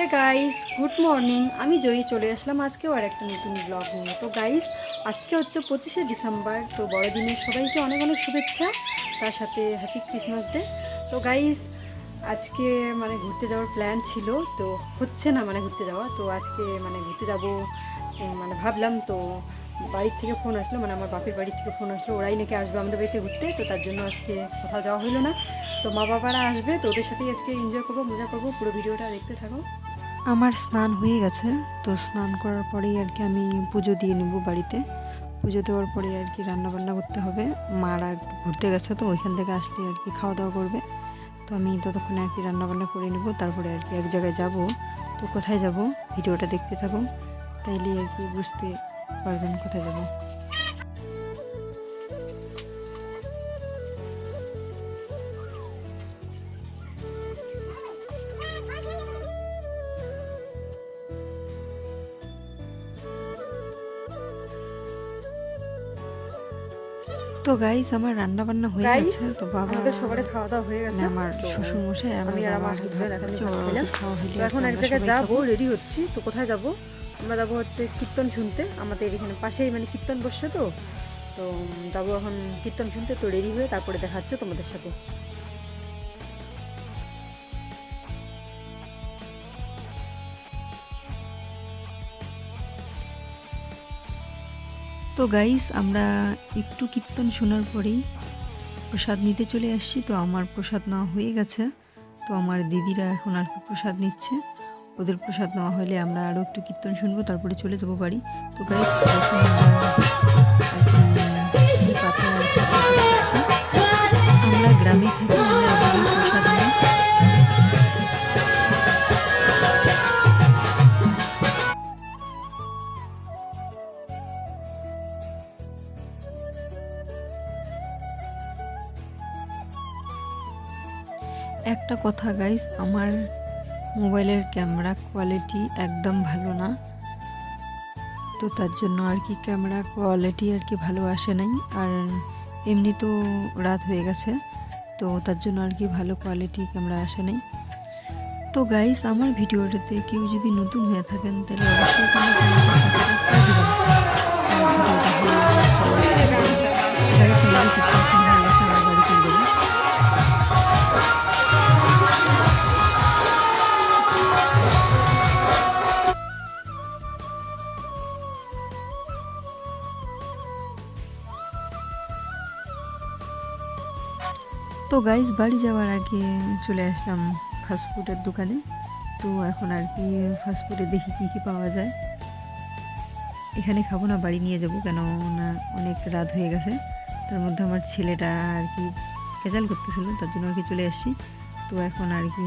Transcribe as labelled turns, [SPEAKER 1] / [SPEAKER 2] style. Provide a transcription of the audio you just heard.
[SPEAKER 1] Hey guys good morning আমি জয়ী, চলে আসলাম আজকেও আর একটা নতুন ব্লগ নিয়ে। তো গাইস আজকে হচ্ছে পঁচিশে ডিসেম্বর, তো বড়দিনের সবাইকে অনেক অনেক শুভেচ্ছা, তার সাথে হ্যাপি ক্রিসমাস ডে তো গাইস আজকে মানে ঘুরতে যাওয়ার প্ল্যান ছিল, তো হচ্ছে না মানে ঘুরতে যাওয়া। তো আজকে মানে ঘুরতে যাব মানে ভাবলাম, তো বাড়ির থেকে ফোন আসলো মানে আমার বাপের বাড়ির থেকে ফোন আসলো। ওরাই নাকি আসবে আমাদের বাড়িতে ঘুরতে, তো তার জন্য আজকে কোথাও যাওয়া হলো না। তো মা বাবারা আসবে, তো ওদের সাথেই আজকে এনজয় করব, মজা করব, পুরো ভিডিওটা দেখতে থাকো।
[SPEAKER 2] আমার স্নান হয়ে গেছে, তো স্নান করার পরেই আর কি আমি পুজো দিয়ে নেব বাড়িতে। পুজো দেওয়ার পরে আর কি রান্নাবান্না করতে হবে। মারা ঘুরতে গেছে তো, ওইখান থেকে আসলে আর কি খাওয়া দাওয়া করবে। তো আমি ততক্ষণে আর কি রান্নাবান্না করে নেব, তারপরে আর কি এক জায়গায় যাব। তো কোথায় যাব? ভিডিওটা দেখতে থাকো তাইলে আর কি বুঝতে পারবেন কোথায় যাব। তো গাইস আমার রান্না বান্না হয়ে গেছে তো বাবা
[SPEAKER 1] আমাদের সবারে খাওয়া দাওয়া হয়ে গেছে।
[SPEAKER 2] মানে আমার শ্বশুর মশাই
[SPEAKER 1] আমি আর আমার হাজবেন্ড এখন খেলাম তো এখন এক জায়গায় যাব রেডি হচ্ছি। তো কোথায় যাব? আমরা যাব হচ্ছে কীর্তন শুনতে। আমাদের এখানে পাশেই মানে কীর্তন বসছে তো। তো যাব এখন কীর্তন শুনতে তো রেডি হয়ে তারপরে দেখাচ্ছ তোমাদের সাথে।
[SPEAKER 2] তো গাইস আমরা একটু কীর্তন শোনার পরেই প্রসাদ নিতে চলে আসছি। তো আমার প্রসাদ নেওয়া হয়ে গেছে। তো আমার দিদিরা এখন আর প্রসাদ নিচ্ছে। ওদের প্রসাদ নেওয়া হলে আমরা আরও একটু কীর্তন শুনব, তারপরে চলে যাব বাড়ি। তো গাইস আমরা গ্রামে থাকি। একটা কথা গাইস আমার মোবাইলের ক্যামেরা কোয়ালিটি একদম ভালো না। তো তার জন্য আর কি ক্যামেরা কোয়ালিটি আর কি ভালো আসে নাই। আর এমনি তো রাত হয়ে গেছে, তো তার জন্য আর কি ভালো কোয়ালিটি ক্যামেরা আসে নাই। তো গাইস আমার ভিডিওটাতে কেউ যদি নতুন হয়ে থাকেন, তাহলে অবশ্যই তো গাইস বাড়ি যাওয়ার আগে চলে আসলাম ফাস্টফুডের দোকানে। তো এখন আর কি ফাস্টফুডে দেখি কী কী পাওয়া যায়। এখানে খাব না, বাড়ি নিয়ে যাব, কেন না অনেক রাত হয়ে গেছে। তার মধ্যে আমার ছেলেটা আর কি কেজাল করতেছিল, তার জন্য আর কি চলে আসছি। তো এখন আর কি